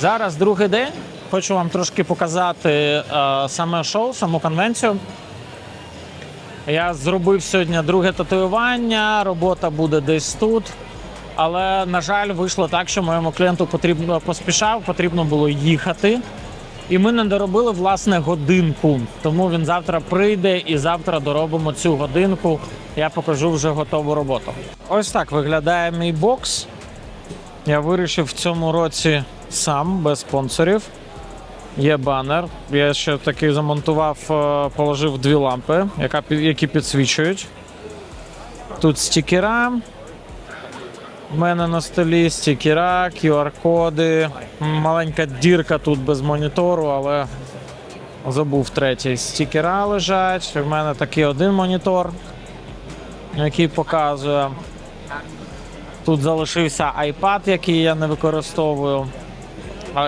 Зараз другий день. Хочу вам трошки показати е, саме шоу, саму конвенцію. Я зробив сьогодні друге татуювання, робота буде десь тут. Але, на жаль, вийшло так, що моєму клієнту потрібно поспішав, потрібно було їхати. І ми не доробили власне годинку. Тому він завтра прийде і завтра доробимо цю годинку. Я покажу вже готову роботу. Ось так виглядає мій бокс. Я вирішив в цьому році сам без спонсорів. Є банер. Я ще такий замонтував, е, положив дві лампи, які підсвічують. Тут стікера. У мене на столі стікера, QR-коди. Маленька дірка тут без монітору, але забув третій. Стікера лежать. У мене такий один монітор, який показує. Тут залишився iPad, який я не використовую,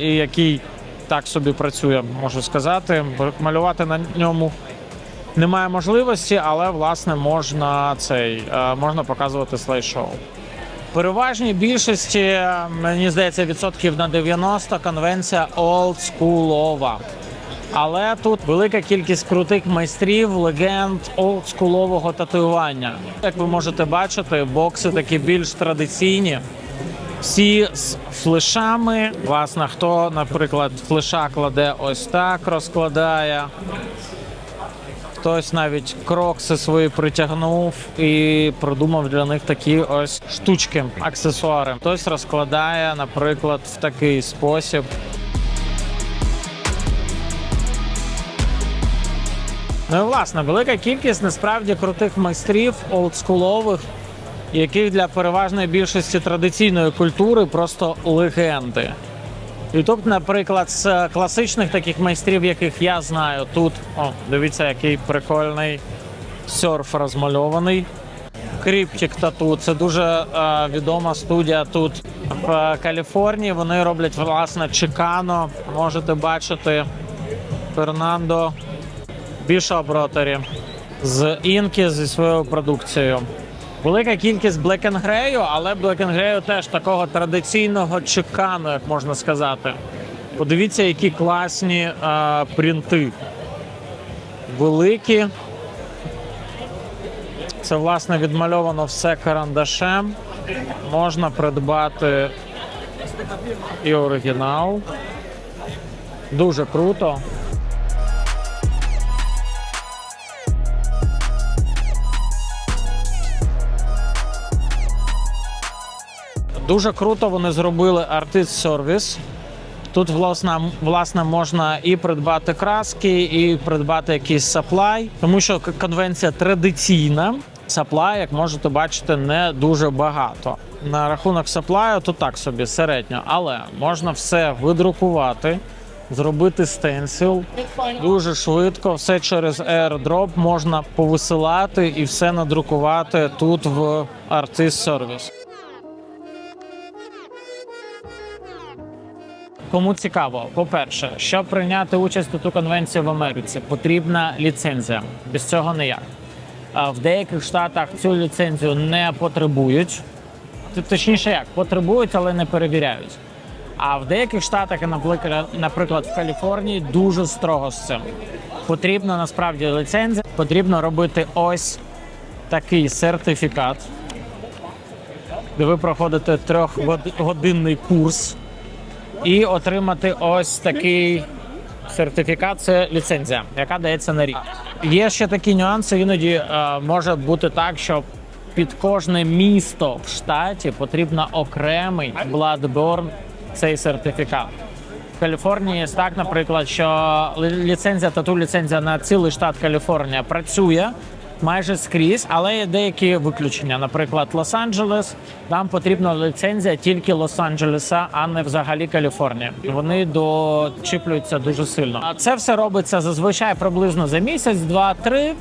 і який так собі працює, можу сказати. Малювати на ньому немає можливості, але власне можна цей е, можна показувати слайд-шоу. Переважній більшості, е, мені здається, відсотків на 90 конвенція олдскулова. Але тут велика кількість крутих майстрів, легенд олдскулового татуювання. Як ви можете бачити, бокси такі більш традиційні. Всі з флешами. Власне, хто, наприклад, флеша кладе ось так, розкладає. Хтось навіть крокси свої притягнув і придумав для них такі ось штучки, аксесуари. Хтось розкладає, наприклад, в такий спосіб. Ну і власне, велика кількість насправді крутих майстрів олдскулових, яких для переважної більшості традиційної культури просто легенди. І тут, наприклад, з класичних таких майстрів, яких я знаю, тут о, дивіться, який прикольний серф розмальований. Кріптік тату. Це дуже е, відома студія тут в Каліфорнії. Вони роблять власне чекано. Можете бачити Фернандо Бішоп Ротарі з інки зі своєю продукцією. Велика кількість Black and Grey, але Black and Grey теж такого традиційного чекану, як можна сказати. Подивіться, які класні е, принти. Великі. Це, власне, відмальовано все карандашем. Можна придбати і оригінал. Дуже круто. Дуже круто вони зробили артист сервіс. Тут власне, власне можна і придбати краски, і придбати якийсь саплай, тому що конвенція традиційна. Саплай, як можете бачити, не дуже багато. На рахунок саплаю, то так собі середньо, але можна все видрукувати, зробити стенсил дуже швидко. Все через airdrop можна повисилати і все надрукувати тут в артист сервіс. Кому цікаво, по-перше, щоб прийняти участь у ту конвенцію в Америці, потрібна ліцензія. Без цього ніяк. В деяких штатах цю ліцензію не потребують. Точніше, як потребують, але не перевіряють. А в деяких штатах, наприклад, в Каліфорнії, дуже строго з цим. Потрібна насправді ліцензія, потрібно робити ось такий сертифікат, де ви проходите трьохгодинний курс і отримати ось такий сертифікат. Це ліцензія, яка дається на рік. Є ще такі нюанси. Іноді е, може бути так, що під кожне місто в штаті потрібно окремий Bloodborne цей сертифікат. В Каліфорнії так, наприклад, що лі- ліцензія тату ліцензія на цілий штат Каліфорнія працює майже скрізь, але є деякі виключення. Наприклад, Лос-Анджелес, там потрібна ліцензія тільки Лос-Анджелеса, а не взагалі Каліфорнія. Вони дочіплюються дуже сильно. А це все робиться зазвичай приблизно за місяць, два-три.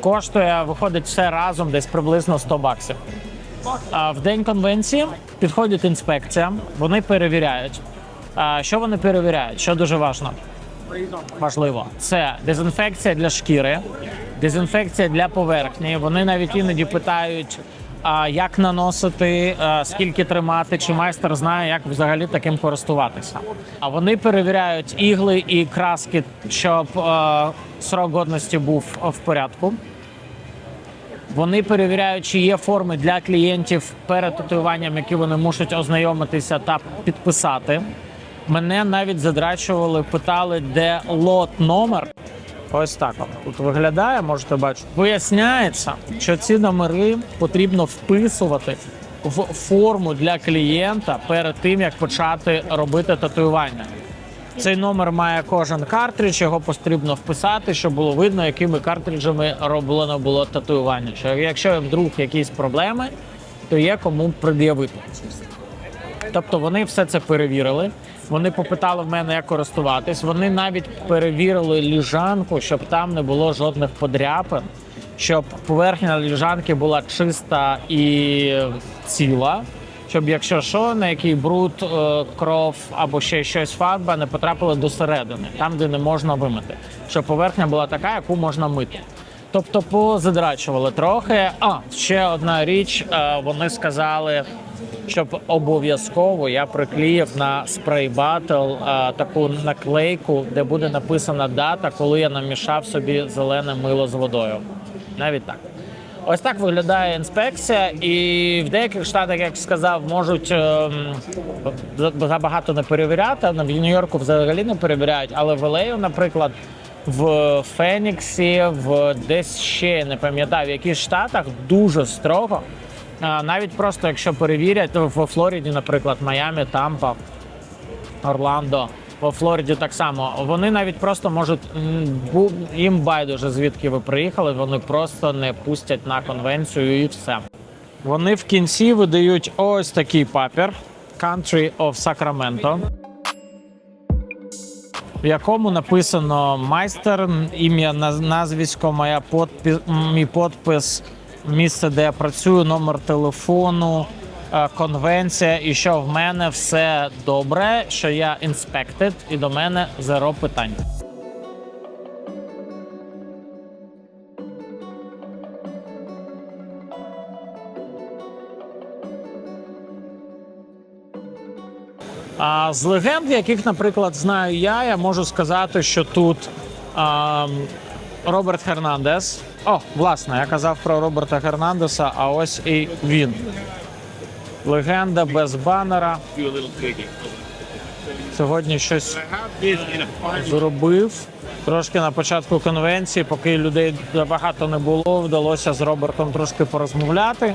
Коштує, виходить все разом десь приблизно 100 баксів. А в день конвенції підходить інспекція, вони перевіряють. А що вони перевіряють? Що дуже важливо? Важливо, це дезінфекція для шкіри, дезінфекція для поверхні. Вони навіть іноді питають а, як наносити, скільки тримати, чи майстер знає, як взагалі таким користуватися. А вони перевіряють ігли і краски, щоб срок годності був в порядку. Вони перевіряють, чи є форми для клієнтів перед татуюванням, які вони мусять ознайомитися та підписати. Мене навіть задрачували, питали, де лот номер. Ось так от тут виглядає, можете бачити. Виясняється, що ці номери потрібно вписувати в форму для клієнта перед тим, як почати робити татуювання. Цей номер має кожен картридж, його потрібно вписати, щоб було видно, якими картриджами роблено було татуювання. Що якщо вдруг якісь проблеми, то є кому пред'явити. Тобто вони все це перевірили. Вони попитали в мене, як користуватись. Вони навіть перевірили ліжанку, щоб там не було жодних подряпин, щоб поверхня ліжанки була чиста і ціла. Щоб якщо що, на який бруд, е, кров або ще щось фарба не потрапили до середини, там де не можна вимити. Щоб поверхня була така, яку можна мити. Тобто позадрачували трохи. А ще одна річ, е, вони сказали, щоб обов'язково я приклеїв на спрей батл таку наклейку, де буде написана дата, коли я намішав собі зелене мило з водою. Навіть так. Ось так виглядає інспекція, і в деяких штатах, як сказав, можуть ем, забагато не перевіряти. В Нью-Йорку взагалі не перевіряють, але в Елею, наприклад, в Феніксі, в десь ще не пам'ятаю, в яких штатах дуже строго. Навіть просто якщо перевірять ну, в Флориді, наприклад, Майамі, Тампа, Орландо. Во Флориді так само. Вони навіть просто можуть їм байдуже звідки ви приїхали. Вони просто не пустять на конвенцію і все. Вони в кінці видають ось такий папір Country of Sacramento, в якому написано майстер, ім'я наз- назвисько, моя подпис, мій подпис, місце, де я працюю, номер телефону, е, конвенція, і що в мене все добре, що я inspected, і до мене зеро питань. А з легенд, яких, наприклад, знаю я, я можу сказати, що тут Роберт Хернандес. О, власне, я казав про Роберта Хернандеса, а ось і він. Легенда без банера. Сьогодні щось зробив. Трошки на початку конвенції, поки людей багато не було, вдалося з Робертом трошки порозмовляти.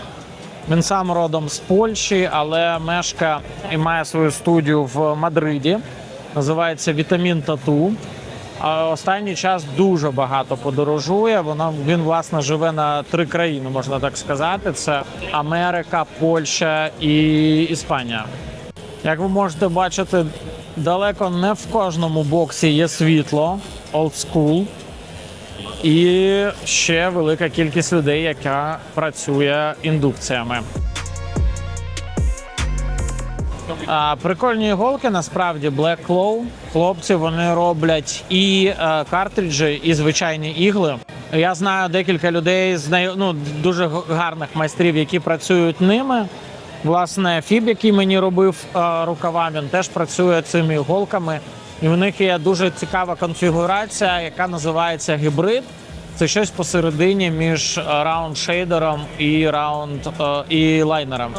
Він сам родом з Польщі, але мешкає і має свою студію в Мадриді. Називається Вітамін Тату. А останній час дуже багато подорожує. Вона він власне живе на три країни, можна так сказати: це Америка, Польща і Іспанія. Як ви можете бачити, далеко не в кожному боксі є світло, old school. І ще велика кількість людей, яка працює індукціями. А, прикольні іголки насправді Black Claw. Хлопці вони роблять і е, картриджі, і звичайні ігли. Я знаю декілька людей знаю, ну, дуже гарних майстрів, які працюють ними. Власне, Фіб, який мені робив е, рукава, він теж працює цими іголками. І в них є дуже цікава конфігурація, яка називається гібрид. Це щось посередині між е, раунд шейдером і раунд е, і лайнером.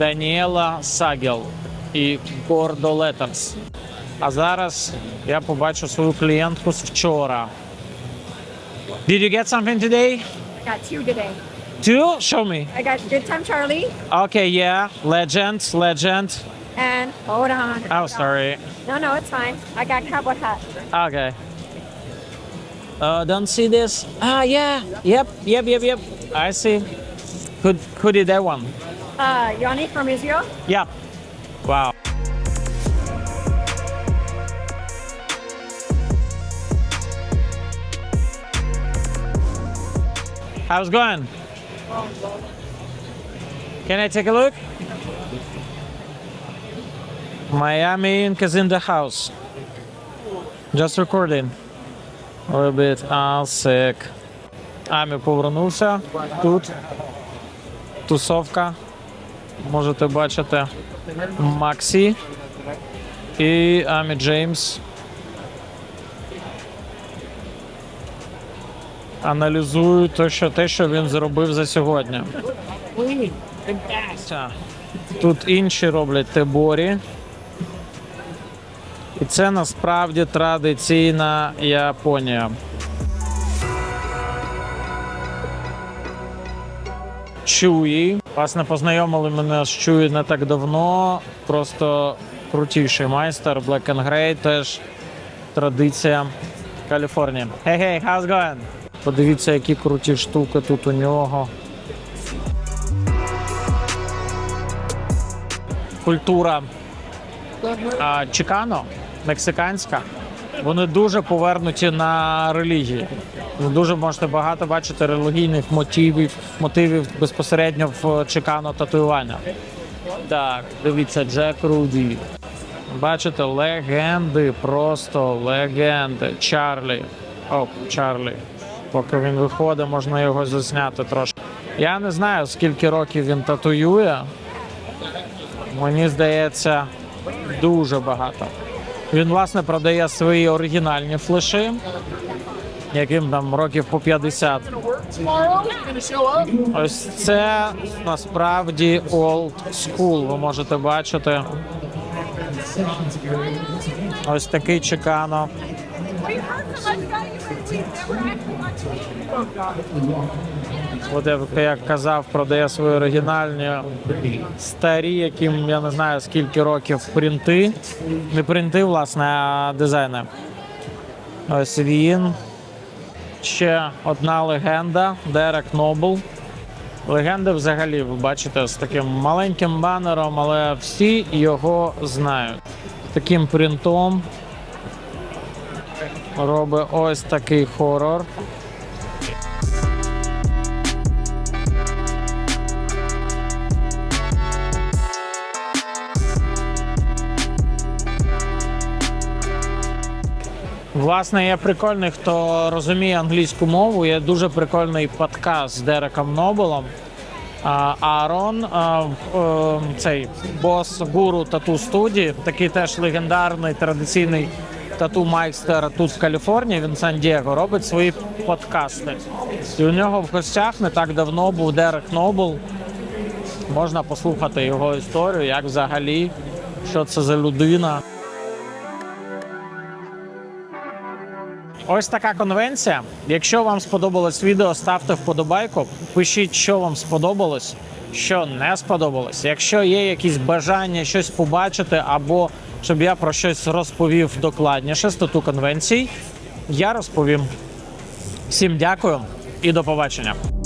Даніела Сагел і Гордо Леттерс. А зараз я побачу свою клієнтку з вчора. Did you get something today? I got two today. Two? Show me. I got Good Time Charlie Okay, yeah. Legend, legend. and hold on. Oh, sorry. No, no, it's fine. I got Cowboy Hat. Okay. Uh, don't see this. Ah, yeah. Yep, yep, yep, yep. I see. Who, who did that one? Uh, Yanni from Israel. Yeah. Wow. How's it going? Can I take a look? Miami Ink is in the house. Just recording. A little bit. Ah, sick. Амі повернувся. Тут тусовка. Можете бачити Максі і Амі Джеймс. Аналізують те, що, те, що він зробив за сьогодні. Тут інші роблять теборі. І це насправді традиційна Японія. Чуї. Власне, познайомили мене з Чуї не так давно. Просто крутіший майстер. Black and Grey теж традиція Каліфорнії. Hey, hey, how's going? Подивіться, які круті штуки тут у нього. Культура а, Чикано, мексиканська. Вони дуже повернуті на релігії. Ви дуже можете багато бачити релігійних мотивів, мотивів безпосередньо в Чикано татуювання. Так, дивіться, Джек Руді. Бачите, легенди, просто легенди. Чарлі. О, Чарлі. Поки він виходить, можна його засняти трошки. Я не знаю, скільки років він татуює. Мені здається, дуже багато. Він, власне, продає свої оригінальні флеші, яким там років по 50. Ось це насправді old school, ви можете бачити. Ось такий чекано. Я, як казав, продає свої оригінальні старі, яким я не знаю скільки років принти. Не принти, власне, а дизайни. Ось він. Ще одна легенда Дерек Нобл. Легенди взагалі, ви бачите, з таким маленьким банером, але всі його знають. Таким принтом робить ось такий хорор. Власне, є прикольний, хто розуміє англійську мову. Є дуже прикольний подкаст з Дереком Нобелом. Аарон, е, цей бос гуру тату студії, такий теж легендарний традиційний тату майстер тут в Каліфорнії. Він Сан-Дієго робить свої подкасти. І у нього в гостях не так давно був Дерек Нобл. Можна послухати його історію, як взагалі, що це за людина. Ось така конвенція. Якщо вам сподобалось відео, ставте вподобайку. Пишіть, що вам сподобалось, що не сподобалось. Якщо є якісь бажання щось побачити, або щоб я про щось розповів докладніше стату тату конвенцій, я розповім. Всім дякую і до побачення.